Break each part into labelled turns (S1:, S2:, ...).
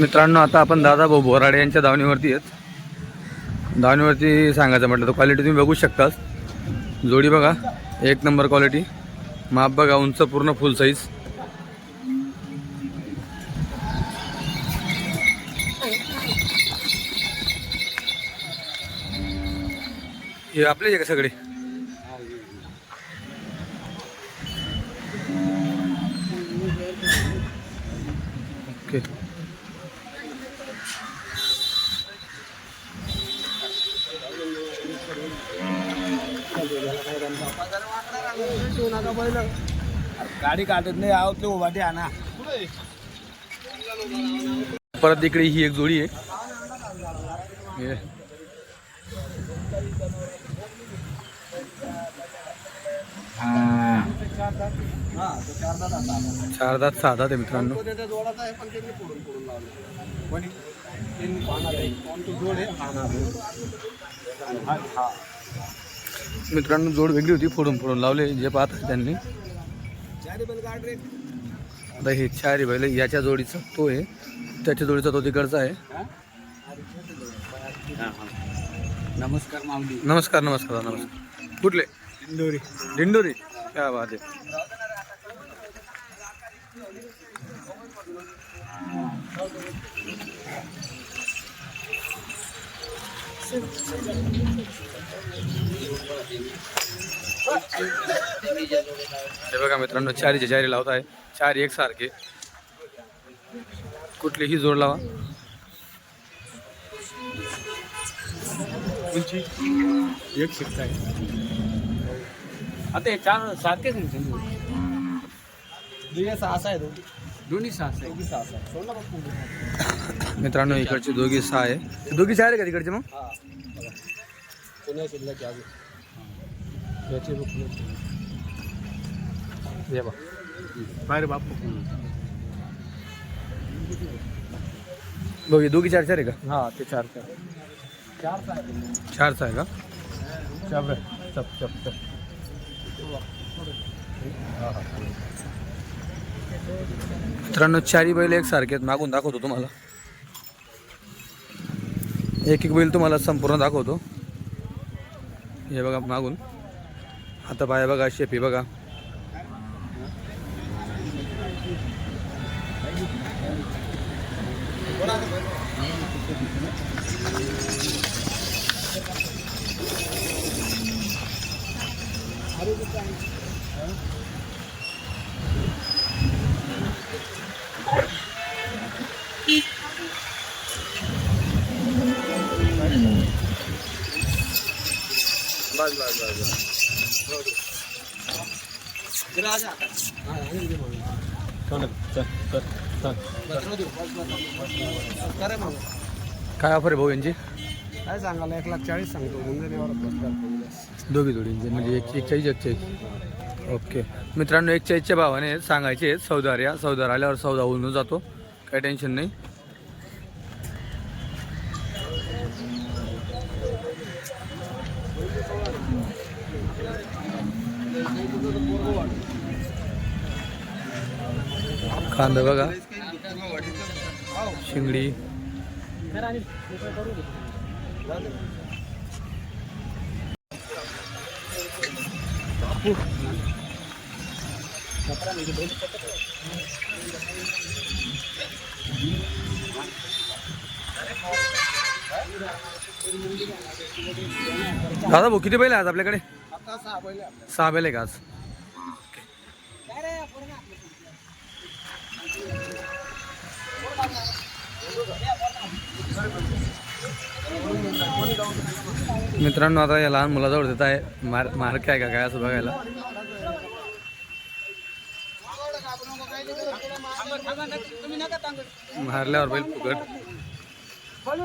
S1: मित्रांनो आता आपण दादा भाऊ बोराडे यांच्या धावणीवरती आहेत. धावणीवरती सांगायचं म्हटलं तर क्वालिटी तुम्ही बघू शकताच जोडी बघा एक नंबर क्वालिटी माप बघा उंच पूर्ण फुल साईज हे आपले आहे का सगळे? ओके.
S2: गाडी काढत नाही आहोत ते उभाटी आणा
S1: परत इकडे ही एक जोडी आहे. हे. चार दात सहा आहे मित्रांनो.
S2: तो जोड आहे हा
S1: मित्रांनो जोड वेगळी होती फोडून फोडून लावले जे पाहत त्यांनी. आता हे चारी बैल याच्या जोडीचा तो आहे. त्याच्या जोडीचा तो तिकडचा आहे.
S2: नमस्कार
S1: नमस्कार नमस्कार नमस्कार. कुठले?
S2: इंदोरी
S1: दिंडोरी. क्या बात आहे हे बघा मित्रांनो चारीचे चारी लावत आहे चार एक सारखे कुठलीही जोड लावा.
S2: उंची एक शिकता आहे. आता हे चार सारखेच नाही सहा आहे दोन्ही सहा आहे दोन्ही सहा आहे बघ पुढे.
S1: मित्रांनो इकडचे दोघी सहा आहे. ते दोघी चार आहे का तिकडचे मग?
S2: हा. बघा. अजून? याचे रूप हे बघ. बाहेर बापू.
S1: दोघी दोघी चार चार आहे का?
S2: हा ते चार चार. चार चार
S1: चारचा आहे का?
S2: चप रे. चप चप चप.
S1: मित्रांनो चारी बैल एक सारखे आहेत. मागून दाखवतो तुम्हाला. एक एक बैल तुम्हाला संपूर्ण दाखवतो. हे बघा मागून. आता पाय बघा शेपी बघा. काय ऑफर आहे भाऊ यांची?
S2: काय सांगायला एक लाख चाळीस सांगतो बसतात
S1: दोघी जोडींचे म्हणजे एक एक चाळीस एक चाळीस. ओके. मित्रांनो एक चाळीसच्या भावाने सांगायचे सौदार या सौदार आल्यावर सौदा होऊन जातो. काही टेन्शन नाही. कांदा बघा. शिंगडी. दादा भाऊ किती बैल आज आपल्याकडे?
S2: सहा
S1: बैल आहे का आज? मित्रांनो आता या लहान मुलाजवळ देत आहे. मार मार्क आहे का काय असं बघायला. मारल्यावर बैल फुकट.
S2: बोलू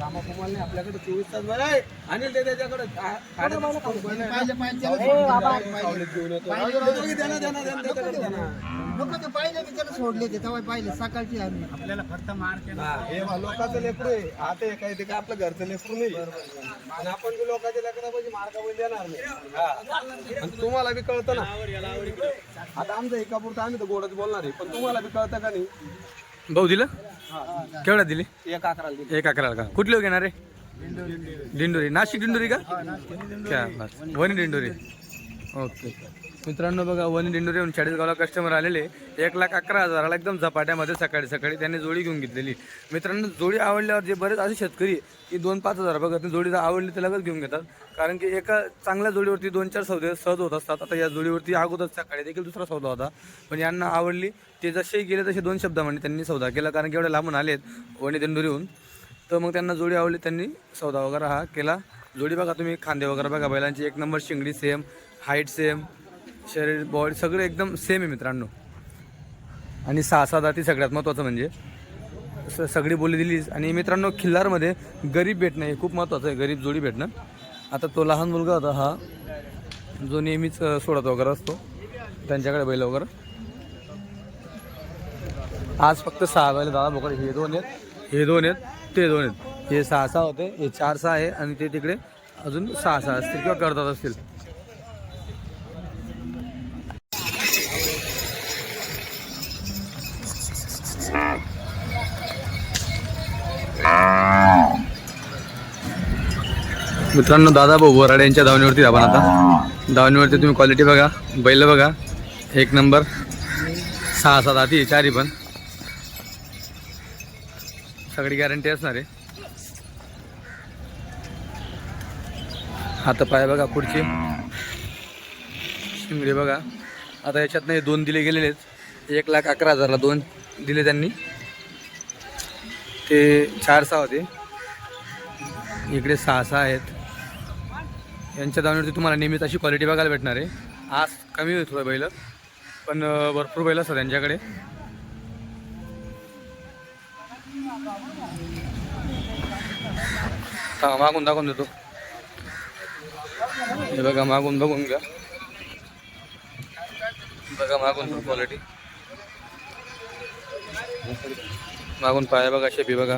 S2: रामाकुमारने आपल्याकडे चोवीस तास बरं आहे. अनिल ते त्याच्याकडे.
S3: लोक ते पाहिले की त्याला सोडले ते. तेव्हा पाहिले सकाळची आम्ही. आपल्याला फक्त मार
S2: हा, हे बा, लोकांचं लेकरू आहे. आता हे काय ते काय आपलं घरचं लेकरू नाही. आणि आपण जे लोकांच्या लेकरापाशी मार्गामध्ये देणार नाही. हा. आणि तुम्हाला बी कळतं ना. आता आमचं एका पुरतं आम्ही तर गोडच बोलणार आहे. पण तुम्हाला बी कळतं का नाही?
S1: भाऊ दिलं? केवढ्यात दिली?
S2: एक अकराला दिली.
S1: एक अकरा का? कुठले हो घेणार आहे दिंडोरी. नाशिक दिंडोरी का? क्या बात. वनी दिंडोरी. ओके. मित्रांनो बघा वनी दिंडोरी चाळीसगावला कस्टमर आलेले. एक लाख अकरा हजाराला एकदम झपाट्यामध्ये सकाळी सकाळी त्यांनी जोडी घेऊन घेतलेली. मित्रांनो जोडी आवडल्यावर जे बरेच असे शेतकरी की दोन पाच हजार बघा जोडी जर आवडली तर लगेच घेऊन घेतात. कारण की एका चांगल्या जोडीवरती दोन चार सौदे सहज होत असतात. आता या जोडीवरती अगोदर सकाळी देखील दुसरा सौदा होता पण यांना आवडली. ते जसे गेले तसे दोन शब्द म्हणजे त्यांनी सौदा केला कारण की एवढे लांबून आलेत वणी दिंडोरीहून तर मग त्यांना जोडी आवडली त्यांनी सौदा वगैरे हा केला. जोडी बघा तुम्ही खांदे वगैरे बघा बैलांची एक नंबर शिंगडी सेम हाईट सेम शरीर बॉडी सगळं एकदम सेम आहे मित्रांनो. आणि सहा सहा दाती सगळ्यात महत्त्वाचं म्हणजे. स- सगळी बोली दिलीच. आणि मित्रांनो खिल्लारमध्ये गरीब भेटणं हे खूप महत्त्वाचं आहे. गरीब जोडी भेटणं. आता तो लहान मुलगा होता हा जो नेहमीच सोडत वगैरे असतो. त्यांच्याकडे बैल वगैरे. आज फक्त सहा बैल दादा बोकड हे दोन आहेत. हे दोन आहेत ते दोन आहेत. हे सहा सहा होते हे चार सहा आहे. आणि ते तिकडे अजून सहा सहा असतील किंवा करतात असतील. मित्रांनो दादा भाऊ बोराडे यांच्या दावणीवरती आपण आता. दावणीवरती तुम्ही क्वालिटी बघा. बैल बघा. एक नंबर. सहा सात आधी चारी पण. सगळी गॅरंटी असणार आहे. हात पाय बघा पुढचे. शिंगडे बघा. आता याच्यात नाही दोन दिले गेलेले आहेत. एक लाख अकरा हजारला दोन दिले त्यांनी. ते चार सहा होते. इकडे सहा सहा आहेत. यांच्या दावणीवरती तुम्हाला नेहमीच अशी क्वालिटी बघायला भेटणार आहे. आज कमी होईल थोडं बैल पण भरपूर बैल असतात त्यांच्याकडे हा मागून दाखवून देतो. हे बघा मागून बघून घ्या. बघा मागून क्वालिटी मागून पाय बघा शेपी बघा.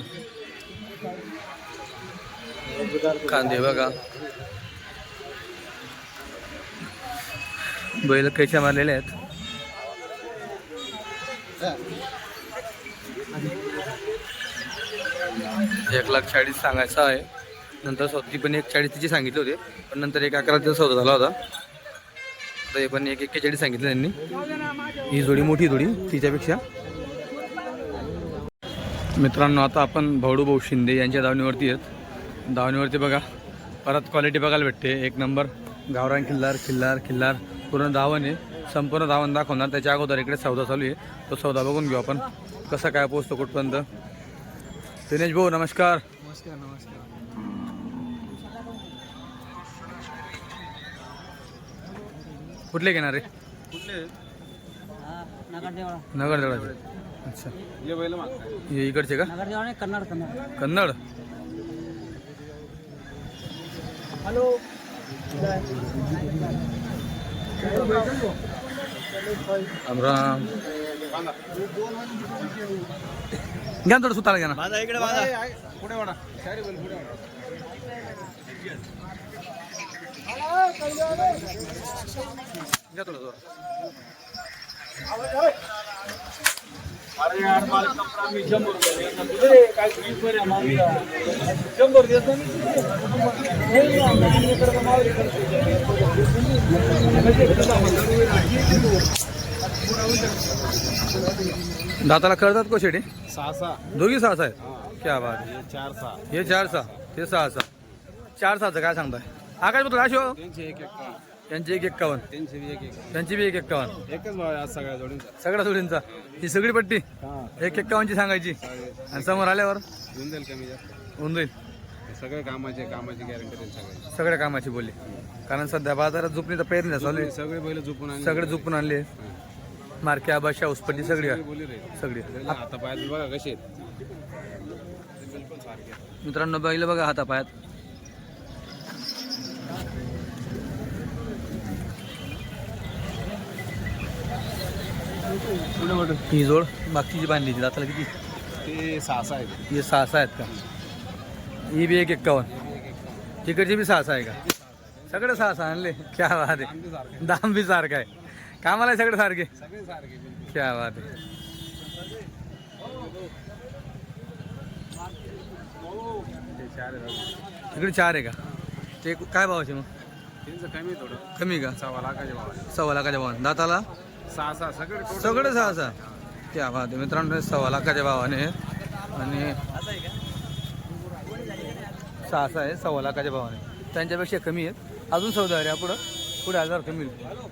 S1: कांदे बघा. बैल कैच्या मारलेले आहेत. एक लाख चाळीस सांगायचं आहे. नंतर स्वतः पण एक चाळीस तिची सांगितली होती. पण नंतर एक अकरा दिवस सौदा झाला होता. ते हे पण एक एक्केचाळीस सांगितलं त्यांनी. ही जोडी मोठी जोडी तिच्यापेक्षा. मित्रांनो आता आपण भाऊडू भाऊ शिंदे यांच्या दावणीवरती आहेत. दावणीवरती बघा परत क्वालिटी बघायला भेटते. एक नंबर गावरान खिल्लार खिल्लार खिल्लार. पूर्ण धावण आहे. संपूर्ण धावण दाखवणार. त्याच्या अगोदर इकडे सौदा चालू आहे. तो सौदा बघून घेऊ आपण. कसा काय पोचतो कुठपर्यंत. दिनेश भाऊ नमस्कार.
S3: नमस्कार नमस्कार.
S1: कुठले घेणार रे
S2: कुठले?
S3: नगरदेवळा
S1: अच्छा. हे इकडचे का?
S3: कन्नड. कन्नड. हॅलो.
S1: राम घ्या थोडं सुताला घ्या ना
S2: इकडे पुढे वाडा शायरी बैल पुढे वाडा
S1: घ्या थोडं थोडं.
S2: अरे यार मला कपडा मी शंभर देतो. काय. शंभर देतो मी.
S1: दाताला कळतात को शेडी
S2: सहा सहा
S1: दोघी सहा सहा आहेत क्या बात.
S2: हे चार सहा
S1: हे चार सहा हे सहा सहा चार सहाचं काय सांगताय? आकाश काय शिव
S2: त्यांचे एक एक
S1: यांची एक एक्कावन्न
S2: त्यांचे बी एक एक
S1: त्यांची बी एक एक्कावन्न
S2: एकच भाव आहे आज सगळ्या जोडींचा.
S1: सगळ्या जोडींचा. ही सगळी पट्टी? एक एक्कावन्नची सांगायची. आणि समोर आल्यावर?
S2: येऊन जाईल कमी जास्त.
S1: होऊन जाईल.
S2: सगळे कामाचे कामाची गॅरंटी सगळ्याची
S1: सगळ्या कामाची बोली. कारण सध्या बाजारात झोपणीचा पेरणीचा चालू आहे
S2: सगळे बैल झोपून
S1: सगळे झोपून आणले. मार्के आबाशा उस्पटी सगळी.
S2: बोली रे.
S1: सगळी.
S2: आता पायात बघा कसे आहेत.
S1: मित्रांनो बैल बघा हातापायात ही जोड बाकीची बांधली दाताला किती?
S2: ते सहा सहा आहेत.
S1: हे सहा सहा आहेत का? ही बी एक एक्कावन्न. तिकडची बी सहा सहा आहे का? सगळे सहा सहा आणले. क्या बात आहे. दाम बी सारखा आहे. कामाला आहे सगळे सारखे. क्या बात आहे. इकडे चार आहे का? ते काय भावाचे मग?
S2: त्यांचं कमी थोडं.
S1: कमी का?
S2: सव्वा लाखाच्या भावाने
S1: सव्वा लाखाच्या भावाने. दाताला?
S2: सहा सहा सगळे
S1: सगळे सहा सहा क्या बात आहे. मित्रांनो सव्वा लाखाच्या भावाने. आणि सहा सहा आहे सव्वा लाखाच्या भावाने. त्यांच्यापेक्षा कमी आहेत. अजून सौदा आहे पुढं पुढे हजार कमी होईल.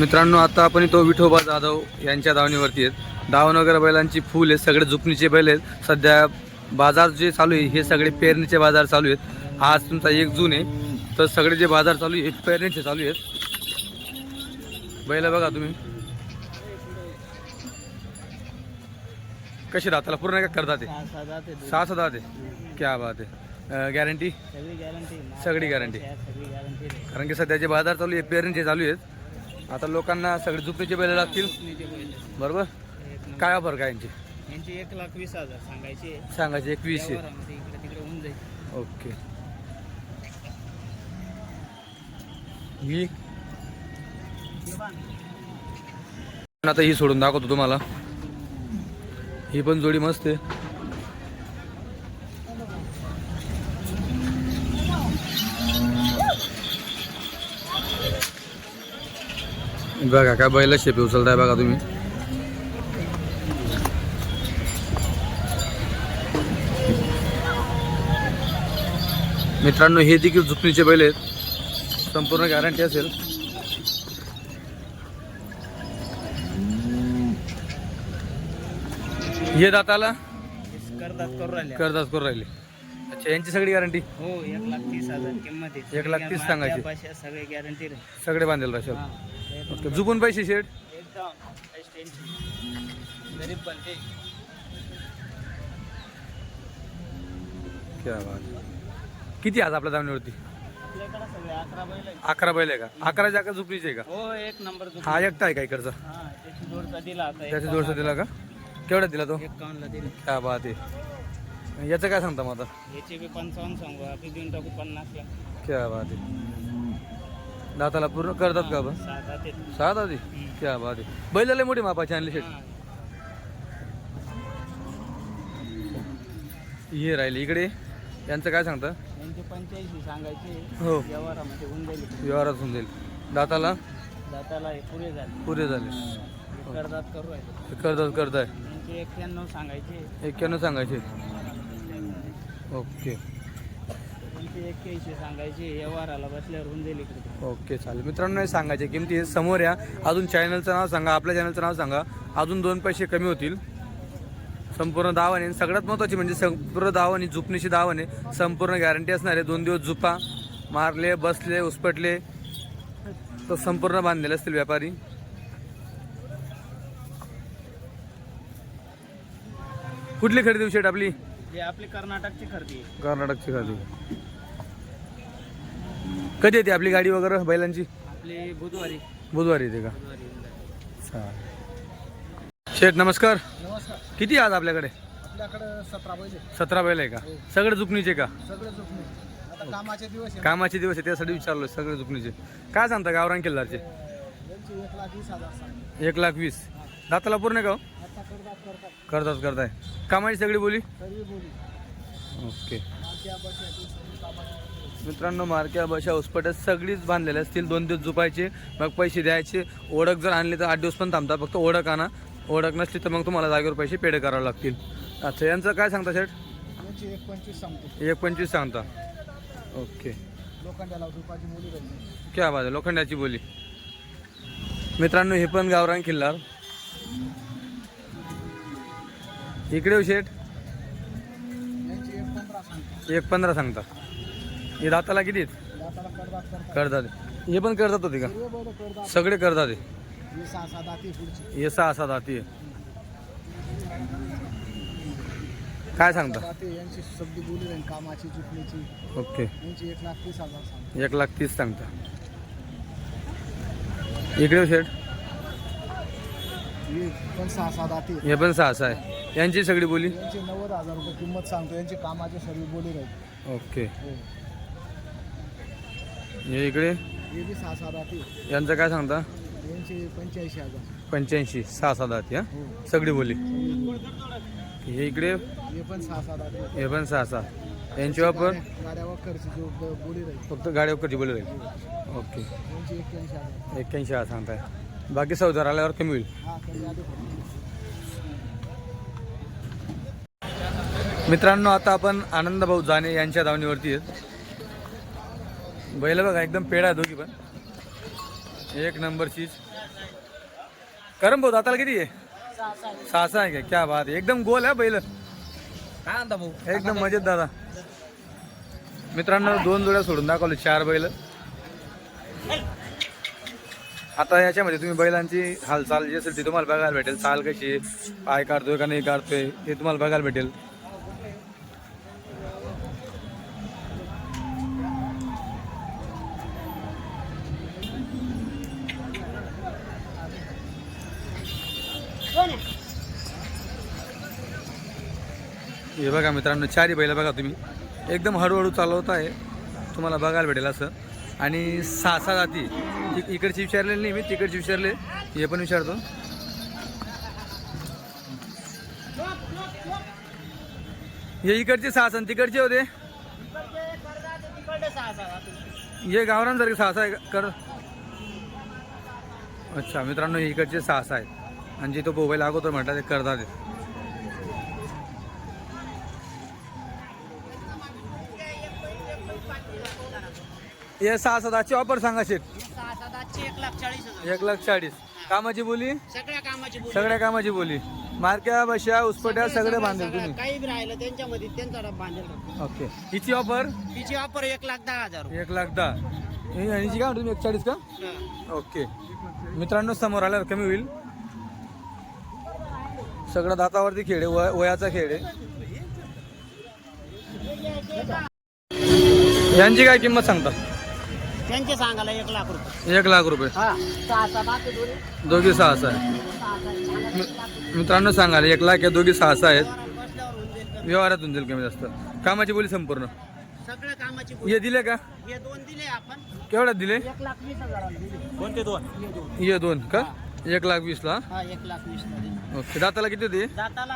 S1: मित्रांनो आता आपण तो विठोबा जाधव यांच्या दावणीवरती आहेत. दावणगर बैलांची फुल आहेत सगळे जुपणीचे बैल आहेत. सध्या बाजार जे चालू आहे हे सगळे पेरणीचे बाजार चालू आहेत. आज तुमचा एक जून आहे. तर सगळे जे बाजार चालू आहे हे पेरणीचे चालू आहेत. बैल बघा तुम्ही. कशी राहताला पूर्ण काय करतात ते? सहा सहा दहा ते. क्या बात आहे. गॅरंटी
S3: सगळी गॅरंटी
S1: सगळी गॅरंटी
S3: सगळी गॅरंटी
S1: कारण की सध्याचे बाजार चालू आहे पेरणीचे चालू आहेत आता लोकांना सगळे झुपणीचे बैल लागतील. बरोबर? काय ऑफर काय यांची?
S3: यांची एक लाख वीस हजार सांगायचे.
S1: सांगायचे एकवीसशे
S3: व्यवहारामध्ये इकडे तिकडे होऊन जाईल.
S1: ओके. ही? आता ही सोडून दाखवतो तुम्हाला. ही पण जोडी मस्त आहे. बघा काय बैला शेपी उचलताय बघा तुम्ही. मित्रांनो हे देखील झुपणीचे बैल आहेत. संपूर्ण गॅरंटी असेल. हे दाताला?
S3: करतात करू राहिले.
S1: करून राहिले. अच्छा यांची सगळी गॅरंटी
S3: हो एक लाख तीस हजार किंमत आहे.
S1: एक लाख तीस सांगायची.
S3: सगळे गॅरंटी
S1: सगळे बांधेल राशाल
S3: हा.
S1: ओके पैसे शेड
S3: एकदम. काहीच टेन्शन गरीब बनते
S1: क्या बात. किती आज आपल्या
S3: आपल्याकडे सगळे अकरा बैल आहेत.
S1: अकरा बैल आहे का? अकरा जागा आहे का?
S3: हो एक नंबर
S1: हा एकटा आहे का इकडचा?
S3: हा त्याची जोडचा दिला आता
S1: त्याच्या जोडचा दिला का? केवढा दिला तो?
S3: एकावन्नला दिले.
S1: क्या बात आहे. याचं काय सांगता मग आता?
S3: याचे बी पंचावन्न सांगू. आपण देऊन टाकू पन्नासला.
S1: क्या बात आहे. दाताला पूर्ण करतात का आपण?
S3: सात
S1: आधी? क्या बात आहे. बैल लय मोठी मापाची आणली शेट हे. राहिले इकडे. यांचं काय सांगता?
S3: यांचे पंच्याऐंशी सांगायचे.
S1: हो.
S3: व्यवहारामध्ये होऊन जाईल.
S1: व्यवहारात होऊन जाईल. दाताला?
S3: दाताला हे पुरे झाले.
S1: पुरे झाले.
S3: हे करदात करू राहिले.
S1: करतात करताय.
S3: एक्क्याण्णव सांगायचे.
S1: एक्क्याण्णव सांगायचे ओके.
S3: एक्क्याऐंशी सांगायचे बसल्यावर होऊन जाईल इकडे.
S1: ओके चालेल. मित्रांनो हे सांगायचे किमती हे समोर या. अजून चॅनलचं नाव सांगा आपल्या चॅनलचं नाव सांगा. अजून दोन पैसे कमी होतील. संपूर्ण दावाने सगळ्यात महत्त्वाची म्हणजे संपूर्ण दावाने झुपणीची दावाने संपूर्ण गॅरंटी असणार आहे. दोन दिवस झुपा मारले बसले उसपटले. तर संपूर्ण बांधलेले असतील व्यापारी. कुठली खरेदी शेट आपली?
S3: हे आपली कर्नाटकची खरेदी आहे.
S1: कर्नाटकची खरेदी. कधी येते आपली गाडी वगैरे बैलांची?
S3: आपली बुधवारी.
S1: बुधवारी येते का?
S3: बुधवारी येऊन जाईल.
S1: चालेल. शेठ नमस्कार.
S3: नमस्कार.
S1: किती आज आपल्याकडे?
S3: आपल्याकडे सतरा बैल
S1: सतरा बैल आहे का? सगळे जुपणीचे का?
S3: सगळे आता कामाचे दिवस आहे
S1: कामाचे दिवस आहे त्यासाठी विचारलो सगळे जुपणीचे काय सांगता गावरान किल्लारचे?
S3: यांची एक लाख वीस हजार
S1: एक लाख वीस. दाताला पूर्ण का हो?
S3: करतात
S1: करताय. कामाची सगळी बोली? ओके. मित्रांनो मार्क्या बशा उसपट्या सगळीच बांधलेल्या असतील. दोन दिवस झुपायचे मग पैसे द्यायचे. ओळख जर आणली तर आठ दिवस पण थांबतात. फक्त ओळख आणा. ओळख नसली तर मग तुम्हाला जागेवर पैसे पेड करावे लागतील. अच्छा यांचं काय सांगता शेठ?
S3: एक पंचवीस सांगतो.
S1: एक पंचवीस सांगता. ओके. क्या बात आहे लोखंडाची बोली. मित्रांनो हे पण गावरान किल्लार. इकडे शेठ.
S3: एक पंधरा सांगतो.
S1: हे दाताला किती
S2: करतात.
S1: हे पण करतात होते का? सगळे करतात हे.
S2: हे सहा सहा दाती
S1: हे काय सांगता? ओके.
S2: एक लाख तीस हजार सांग
S1: एक लाख तीस सांगता. इकडे शेट
S2: हे पण सहा सहा दाती
S1: हे पण सहा सहा आहे. यांची सगळी बोली?
S2: यांची नव्वद हजार रुपये किंमत सांगतो. यांची कामाची सर्व बोली राहील.
S1: ओके.
S2: हो.
S1: हे इकडे?
S2: हे बी सहा
S1: यांचं काय सांगता?
S2: यांची पंच्याऐंशी हजार.
S1: पंच्याऐंशी सहा सहा दाती हा
S2: हो.
S1: सगळी बोली. हे इकडे?
S2: हे पण सहा सहा दाती
S1: हे पण सहा सहा यांची वापर?
S2: गाड्या- गाड्या वखरची जो ब- बोली राहील.
S1: फक्त गाडी वरची बोली राहील. ओके.
S2: यांची एक्क्याऐंशी हजार.
S1: एक्क्याऐंशी हा सांगताय. बाकी चौदार आल्यावर कमी होईल. मित्रांनो आता आपण आनंद भाऊ जाणे यांच्या धावणीवरती आहेत. बैल बघा एकदम पेढा आहे दोघी पण. एक नंबर चीज. करम भाऊ दाताला किती आहे? सहा सहा आहे. का क्या बात एकदम गोल आहे बैल.
S3: भाऊ?
S1: एकदम मजेत दादा. मित्रांनो दोन जोड्या सोडून दाखवले चार बैल. आता याच्यामध्ये तुम्ही बैलांची हालचाल जी असेल ती तुम्हाला बघायला भेटेल. चाल कशी पाय काढतोय का नाही काढतोय ते तुम्हाला बघायला भेटेल. हे बघा मित्रांनो चारी बैल बघा तुम्ही. एकदम हळूहळू चालवत आहे. तुम्हाला बघायला भेटेल असं. आणि सहा सहा जाती इकडची विचारलेली नाही मी तिकडची विचारले. हे पण विचारतो. हे इकडचे सहा सण आणि तिकडचे होते. हे गावरांसारखे सहा सहा आहे कर. अच्छा मित्रांनो हे इकडचे सहा सहा आहेत. आणि जे तो अगोदर म्हटलं ते करतात हे सहा सातची ऑफर सांगा शेट
S3: सहा एक लाख चाळीस हजार.
S1: एक लाख चाळीस. कामाची बोली?
S3: सगळ्या कामाची बोली.
S1: सगळ्या कामाची बोली. मारक्या बशा उसपट्या सगळे
S3: सगळं-
S1: बांधेल
S3: सगळं.
S1: तुम्ही.
S3: काही बी राहिलं त्यांच्यामध्ये त्यांचा डब बांधेल.
S1: ओके. हिची ऑफर
S3: तिची ऑफर एक लाख दहा हजार रुपये.
S1: एक लाख दहा. हे ह्याची काय म्हणतो एक चाळीस का?
S3: हा.
S1: ओके. मित्रांनो समोर आल्यावर कमी होईल. सगळं दातावरती खेळ आहे वय- वयाचा खेळ आहे. यांची काय किंमत सांगता?
S3: त्यांचे सांगायला एक लाख रुपये.
S1: एक लाख रुपये.
S3: हा सहा दोन्ही.
S1: दोघी सहा सहा आहे मि- मित्रांनो सांगाल एक लाख या दोघी सहा सहा आहेत.
S3: बसल्यावर होऊन जाईल कमी.
S1: व्यवहारातून जाईल कमी जास्त. कामाची बोली संपूर्ण.
S3: सगळ्या कामाची बोली.
S1: हे दिले का?
S3: हे दोन दिले आपण.
S1: केवढ्यात दिले?
S3: एक लाख वीस हजार दिले. कोणते दोन? हे दोन
S1: हे. दोन का एक लाख वीसला?
S3: हा एक लाख वीस ला दिले.
S1: ओके दाताला किती होते?
S3: दाताला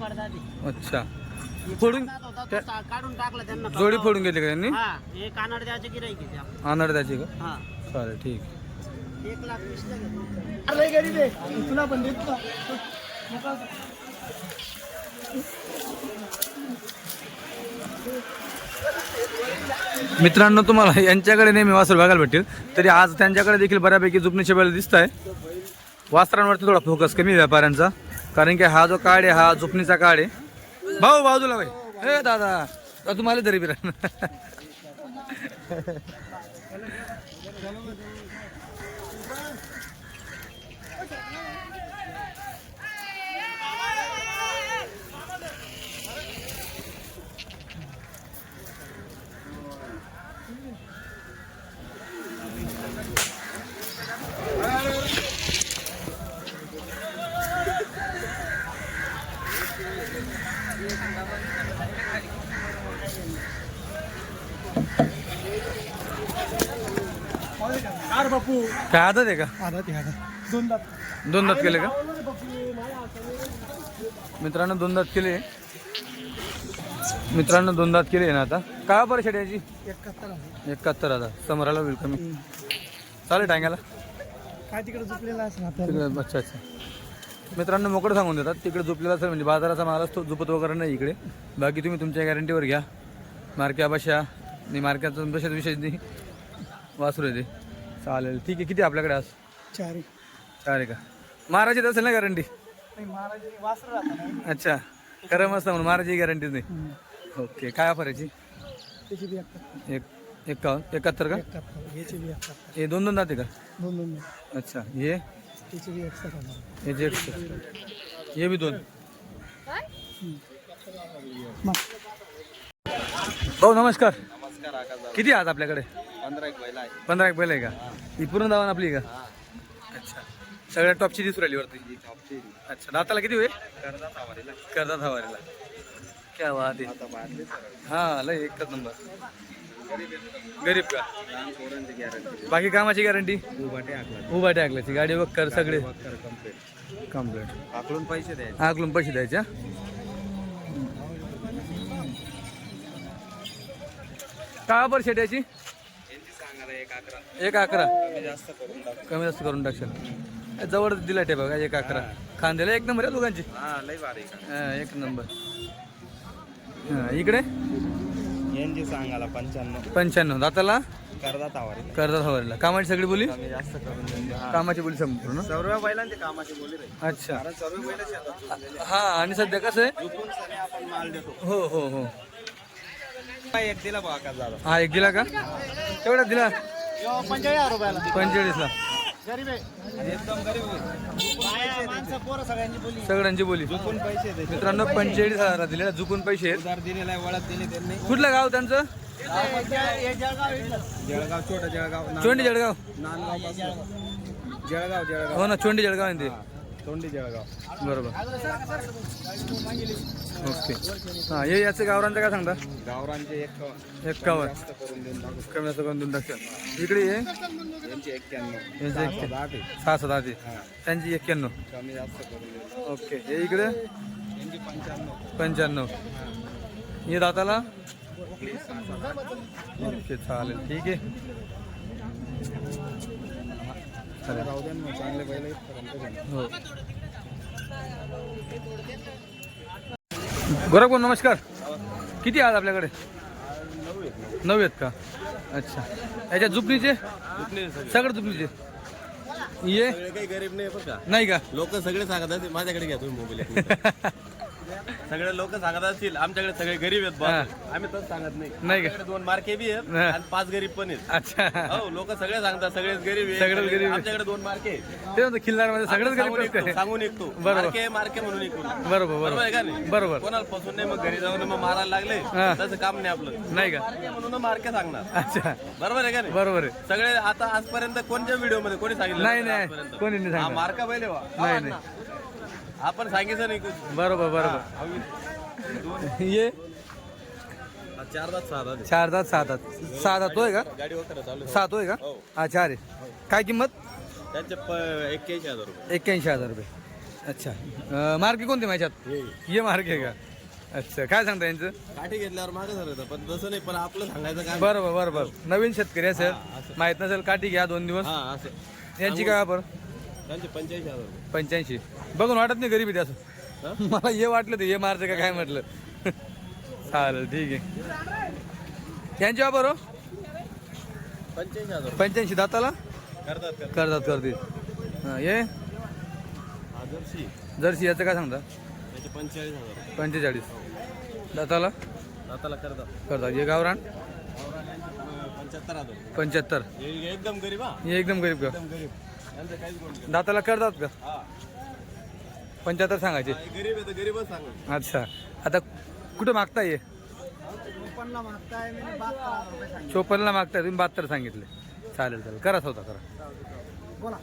S3: करदा
S1: अच्छा. फोडून
S3: काढून टाकला त्यांना
S1: जोडी फोडून घेतली का त्यांनी
S3: हा हे कानड द्यायचे
S1: का?
S3: हा.
S1: चालेल ठीक
S3: एक लाख वीस ला घेतले.
S2: अरे गरीब आहे तुला पण देत ना
S1: मित्रांनो तुम्हाला यांच्याकडे नेहमी वासर बघायला भेटेल तरी आज त्यांच्याकडे देखील बऱ्यापैकी जुपणीचे बैल दिसत आहे वासरांवरती थोडा फोकस कमी आहे व्यापाऱ्यांचा. कारण की हा जो काळ आहे हा जुपणीचा काळ आहे भाऊ बाजूला भाई हे दादा तुम्हाला तरी बिरा
S2: अरे बापू
S1: काय आदत आहे का?
S2: आधा ते आधा दोन दात
S1: दोन दात केले का? मित्रांनो दोन दात केले. मित्रांनो दोन दात केले ना आता. काय बरं याची
S2: एकाहत्तर आहे
S1: एकाहत्तर हजार. समोराला होईल कमी चालेल टांग्याला.
S2: काय तिकडे झुकलेला असं आपल्याला?
S1: तिकडे अच्छा अच्छा. मित्रांनो मोकळं सांगून देतात. तिकडे झोपलेला असेल म्हणजे बाजाराचा माल असतो झोपत वगैरे नाही इकडे. बाकी तुम्ही तुमच्या गॅरंटीवर घ्या. मार्क्या बशा आणि मार्क्याचा बशाच विषय नाही. वासरू आहे ते. चालेल. ठीक आहे. किती आपल्याकडे आज?
S2: चारी
S1: चार आहे का? महाराजात असेल ना गॅरंटी
S2: महाराज वासर राहता
S1: अच्छा. खरं मस्त म्हणून. महाराजी गॅरंटीच नाही. ओके. काय ऑफर याची?
S2: त्याची बी एकाहत्तर.
S1: एक एकावन्न एकाहत्तर का?
S2: याचे बी एकाहत्तर.
S1: हे दोन दोन जाते का?
S2: दोन दोन
S1: अच्छा. हे?
S2: त्याचे बी
S1: हे जे हे बी दोन. भाऊ नमस्कार. किती आहात आपल्याकडे?
S2: पंधरा एक बैल आहे.
S1: पंधरा एक बैल आहे का? ही. पूर्ण आपली आहे का? अच्छा. सगळ्या टॉपची दिसू राहिली वरती? अच्छा. दाताला किती होईल? करतात हवारीला क्या बात आहे. हा लय एकच नंबर. गरीब का? बाकी कामाची गॅरंटी उभा टाकल्याची गाडी वक कर सगळे. कंप्लीट
S2: आकलून पैसे द्यायचे.
S1: आकलून पैसे द्यायचे? का बरं शेट्याची
S2: एक अकरा.
S1: कमी जास्त करून टाकशाल. जवळ दिला ते बघा एक अकरा. खांद्याला एक नंबर आहे दोघांची? एक नंबर. हा, इकडे?
S2: यांची सांगाला पंच्याण्णव.
S1: पंच्याण्णव. दाताला? कर्जात हवारीला कामाची सगळी बोली?
S2: जास्त करून
S1: कामाची बोली संपूर्ण.
S2: सर्व बैलांचे कामाचे बोली रे.
S1: अच्छा.
S2: सर्व
S1: हा आणि सध्या कसं आहे?
S2: चुकून सनी आपण माल देतो.
S1: हो हो हो.
S2: एक दिला बघा
S1: हा एक दिला का? तेवढा दिला?
S2: पंचेचाळीस हजार रुपयाला.
S1: पंचेचाळीसला.
S2: गरीब आहे. एकदम गरीब आहे. माणसं पोरं सगळ्यांची बोली.
S1: सगळ्यांची बोली.
S2: चुकून पैसे देते
S1: मित्रांनो पंचेचाळीस हजारला दिलेला झुकून पैसे आहेत.
S2: उधार दिलेला आहे वळख दिली त्यांनी.
S1: कुठलं गाव त्यांचं?
S2: जळगाव छोटं जळगाव.
S1: चोंडी जळगाव.
S2: नांदगाव. जळगाव जळगाव.
S1: हो ना चोंडी जळगाव आहे ते.
S2: तोंडी जळगाव
S1: बरोबर. ओके. हा हे याचं गावरांचं काय सांगता?
S2: गावरांचे एक
S1: एक्कावन्न
S2: जास्त करून देऊन टाकू.
S1: कमी जास्त करून दोन इकडे ये.
S2: यांचे एक्क्याण्णव.
S1: यांचे
S2: सहा
S1: एक्क्याण्णव.
S2: सात आठ आहे.
S1: सहा सात आधी
S2: हा.
S1: त्यांची एक्क्याण्णव.
S2: कमी जास्त करून देऊन
S1: ओके. हे इकडे?
S2: यांची पंच्याण्णव.
S1: पंच्याण्णव. हे. दाताला? ओके चालेल. ठीक आहे.
S2: राहू द्या ना, चांगले.
S1: हो. गोरखभाऊ नमस्कार. किती आहात आपल्याकडे? नऊ आहेत का? अच्छा. याच्या जुपणीचे सगळं जुपणीचे ये?
S4: काही गरीब नाही का?
S1: नाही का?
S4: लोक सगळे सांगत असतील माझ्याकडे घ्या तुम्ही मोबाईल. सगळे लोक सांगत असतील आमच्याकडे सगळे गरीब आहेत बा. आम्ही तसं सांगत नाही.
S1: नाही का?
S4: आमच्याकडे दोन मार्के बी आहेत
S1: हा.
S4: आणि पाच गरीब पण आहेत.
S1: अच्छा.
S4: हो लोक सगळे सांगतात सगळेच गरीब आहे
S1: सगळेच गरीब आहे.
S4: आमच्याकडे दोन मार्के.
S1: ते म्हणतो खिल्लारमध्ये सगळंच
S4: सांगून
S1: गरीब
S4: सांगून निघतो
S1: बरोबर.
S4: मार्के मार्के म्हणून निघतो
S1: बरोबर
S4: बरोबर. आहे का नाही?
S1: बरोबर. बरोबर
S4: कोणाला फसून नाही मग घरी जाऊन मग मारायला
S1: हा.
S4: लागले तसं काम नाही आपलं.
S1: नाही का?
S4: मार्के म्हणून मार्के सांगणार.
S1: अच्छा.
S4: बरोबर आहे का नाही?
S1: बरोबर आहे.
S4: सगळे आता आजपर्यंत कोणत्या व्हिडिओमध्ये कोणी सांगितलं
S1: नाही नाही
S4: आजपर्यंत.
S1: कोणी नाही
S4: हा मार्का पहिले वा.
S1: नाही नाही.
S4: आपण सांगितलं नाही कुछ.
S1: बरोबर बरोबर. ये.
S4: चार तास सहा तास
S1: चार दात सहा दात. सहा दात होय का?
S4: गाडी वगैरे चालू आहे.
S1: सात होय का? हा. चार आहे काय किंमत?
S4: त्यांचे एक्क्याऐंशी हजार रुपये.
S1: एक्क्याऐंशी हजार रुपये. अच्छा. मार्के कोणते माझ्यात ये. मार्के आहे का? अच्छा काय सांगता यांचं?
S4: काठी घेतल्यावर मागे झालं पण तसं नाही पण आपलं सांगायचं काय?
S1: बरोबर बरोबर. नवीन शेतकरी असेल. माहीत नसेल काठी घ्या दोन दिवस.
S4: हा असं.
S1: यांची काय बरं
S4: त्यांचे पंच्याऐंशी हजार रुपये.
S1: पंच्याऐंशी. बघून वाटत नाही गरीबी असं. मला हे वाटलं ते हे मारते का काय म्हटलं. चालेल ठीक आहे. यांची बा बरं
S4: पंच्याऐंशी हजार रुपये.
S1: पंच्याऐंशी दाताला?
S4: करतात करतात.
S1: करतात करते हां ये
S4: आदर्शी
S1: जर्सी. याचं काय सांगता?
S4: त्याचे पंचेचाळीस हजार रुपये.
S1: पंचेचाळीस. दाताला?
S4: दाताला करतात.
S1: करतात. हे गावरान?
S4: पंच्याहत्तर हजार रुपये.
S1: पंच्याहत्तर.
S4: हे एकदम गरीब हा?
S1: हे एकदम गरीब का?
S4: एकदम गरीब.
S1: दाताला करतात का? पंच्याहत्तर सांगायचे.
S4: गरीब आहे तर गरीबच सांगू.
S1: अच्छा. आता कुठं मागताय? हे
S2: पन्नास मागताय मी बहात्तर हजार रुपये सांगितले.
S1: चोपन्नला मागताय तुम्ही बहात्तर सांगितले. चालेल चालेल. करा होता करा.
S2: बोला.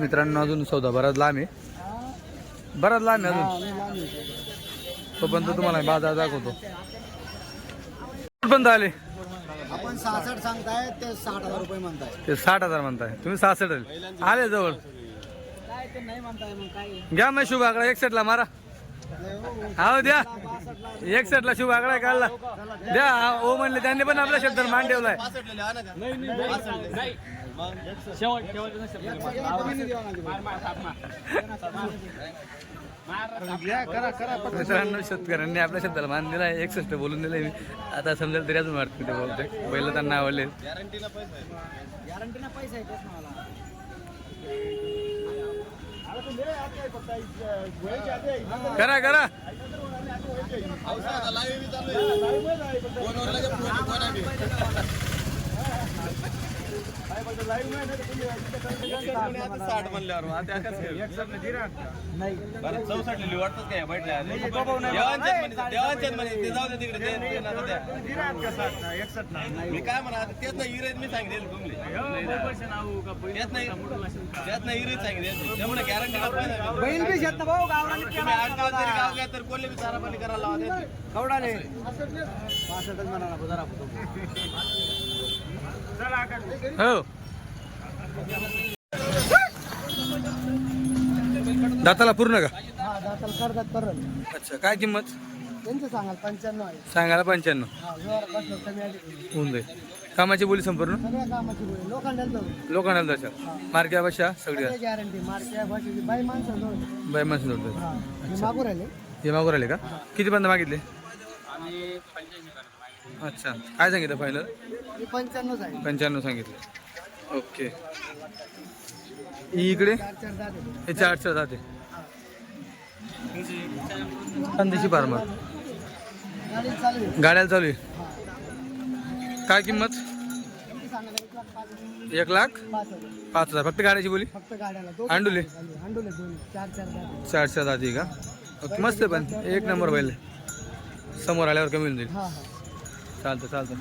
S1: मित्रांनो अजून सौदा बराच लांब आहे. बराच लांब आहे अजून. तोपर्यंत तुम्हाला बाजार दाखवतो. बंद आले
S2: आपण सहासष्ट सांगताय ते साठ हजार रुपये म्हणताय
S1: ते साठ हजार म्हणताय तुम्ही सहासष्ट आले जवळ
S3: काय ते नाही म्हणताय मग काय
S1: घ्या मग शुभ आकडा एकसठ ला मारा हा द्या एकसठ ला शुभ आकडा काढला द्या हा, ओ म्हणले त्यांनी पण आपल्या शब्दात मान ठेवलाय
S4: हा
S3: शेवट शेवट
S1: मित्रांनो शेतकऱ्यांनी आपल्या शब्दाला मान दिलाय एकसष्ट बोलून दिलंय मी. आता समजेल तरी अजून वाटतं ते बोलते पहिलं त्यांना आवडले.
S4: आहे.
S2: आहे
S1: करा करा
S4: साठ म्हणल्यावर चौसष्ट लिहिली वाटतच काय बैठल्या? जाऊ दे तिकडे. मी काय म्हणा आता तेच नाही इरेज मी सांगितलं तुम्ही त्यात नाही त्यात नाही इरेज सांगितलं त्यामुळे गॅरंटी
S2: बैल बी शेत भाऊ गावरान
S4: तुम्ही आठ गाव जरी गाव घ्या तर कोल्हे बी चारा पाणी करायला लावा.
S2: कवडाले. पासष्टच म्हणा जरा
S1: हो. दाताला पूर्ण का?
S2: हा दाताल करतात करल
S1: अच्छा काय किंमत?
S2: त्यांचं सांगाल पंच्याण्णव आहे.
S1: सांगायला पंच्याण्णव.
S2: हा कमी आली
S1: होऊन जाईल. कामाची बोली संपूर्ण?
S2: सगळ्या कामाची गोळी लोखंडाला जाऊ.
S1: लोकांना मार्क्या भाषा सगळी
S2: गॅरंटी मार्के भाषेची बाई माणसं जाऊ
S1: बाय माणसं जोडतात
S2: हा. हे मागू राहिले.
S1: हे मागून राहिले का? किती बंद मागितले? अच्छा. काय सांगितलं फायनल
S2: हे पंच्याण्णव आहे.
S1: पंच्याण्णव सांगितलं. ओके. इकडे. हे चार चार जाते. खानदेशी फार्मर.
S2: गाडी चालू आहे
S1: गाड्याला चालू आहे. काय किंमत?
S2: एक लाख? पाच हजार.
S1: फक्त गाड्याची बोली? अंडुले
S2: अंडुले दोन चार चार दात आहे.
S1: चार चार जाती. का? ओके मस्त पण. एक नंबर बैल समोर आल्यावर कमी होऊन जाईल. चालतं चालतं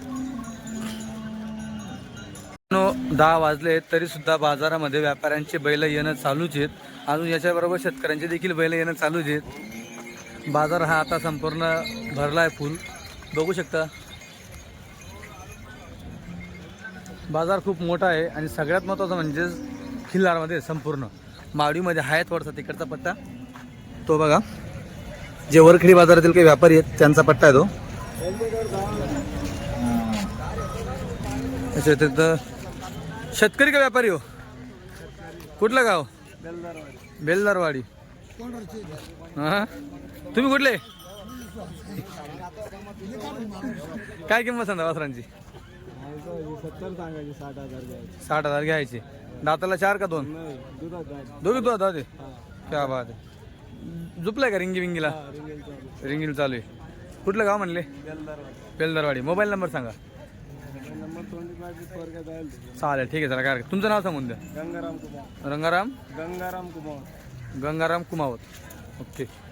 S1: दहा वाजले तरी सुद्धा बाजारामध्ये व्यापाऱ्यांचे बैल येणं चालूच आहेत. अजून याच्याबरोबर शेतकऱ्यांचे देखील बैल येणं चालूच आहेत. बाजार हा आता संपूर्ण भरला आहे फुल. बघू शकता. बाजार खूप मोठा आहे आणि सगळ्यात महत्त्वाचं म्हणजे खिल्लारमध्ये संपूर्ण. मावडीमध्ये हायत वरचा तिकडचा पट्टा तो बघा. जे वरखेडी बाजारातील काही व्यापारी आहेत त्यांचा पट्टा आहे तो. अच्छा तिथं शेतकरी का व्यापारी हो? कुठलं गाव? बेलदारवाडी. हा? तुम्ही कुठले? काय किंमत सांगा वासरांची?
S2: साठ हजार
S1: घ्यायची. घ्यायचे दाताला चार का दोन?
S2: नाही दुधात द्यायचे
S1: दोघी दोन दादे क्या बात आहे. झुपलाय का रिंगी विंगीला रिंगीला चालू आहे. कुठलं गाव म्हणले? बेलदारवाडी. मोबाईल नंबर सांगा
S2: नंबर ट्वेंटी फाय फोर का जाईल
S1: चालेल ठीक आहे चला काय तुमचं नाव सांगून द्या.
S2: गंगाराम कुमार.
S1: रंगाराम?
S2: गंगाराम कुमार.
S1: गंगाराम कुमावत. ओके.